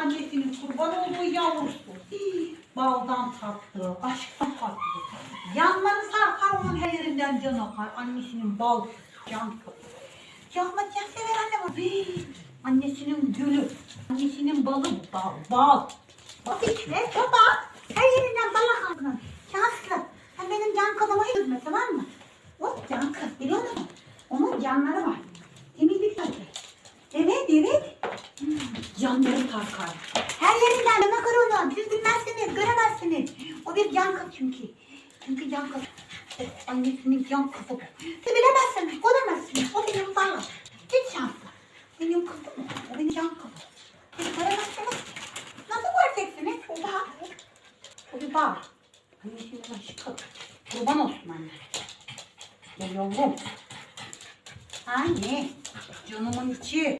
Annesinin kurban olduğu yavrusu. Hii, Baldan tatlı, aşktan tatlı. Yanları sarkar onun her yerinden can akar. Annesinin bal, can Ya ama can sever anne bu. Hii, Annesinin gülü, annesinin balı bal, bal. Bak içme, baba. Her yerinden bal akar. Şanslı. Sen benim can kafama üzme tamam mı? O can kız biliyor musun? Onun canları var. Canları sarkar. Her yerinden yana kırılır. Siz bilmezsiniz, göremezsiniz. O bir can kız çünkü. Çünkü can kız. O annesinin can kızı bu. Siz bilemezsiniz, göremezsiniz. O benim balım. Hiç şanslı. Benim kızım o. O benim can kızım. Siz göremezsiniz. Nasıl göreceksiniz? O bağ. O bir bağ. Annesinin aşkı. Kurban olsun anne. Gel yavrum. Anne. Canımın içi.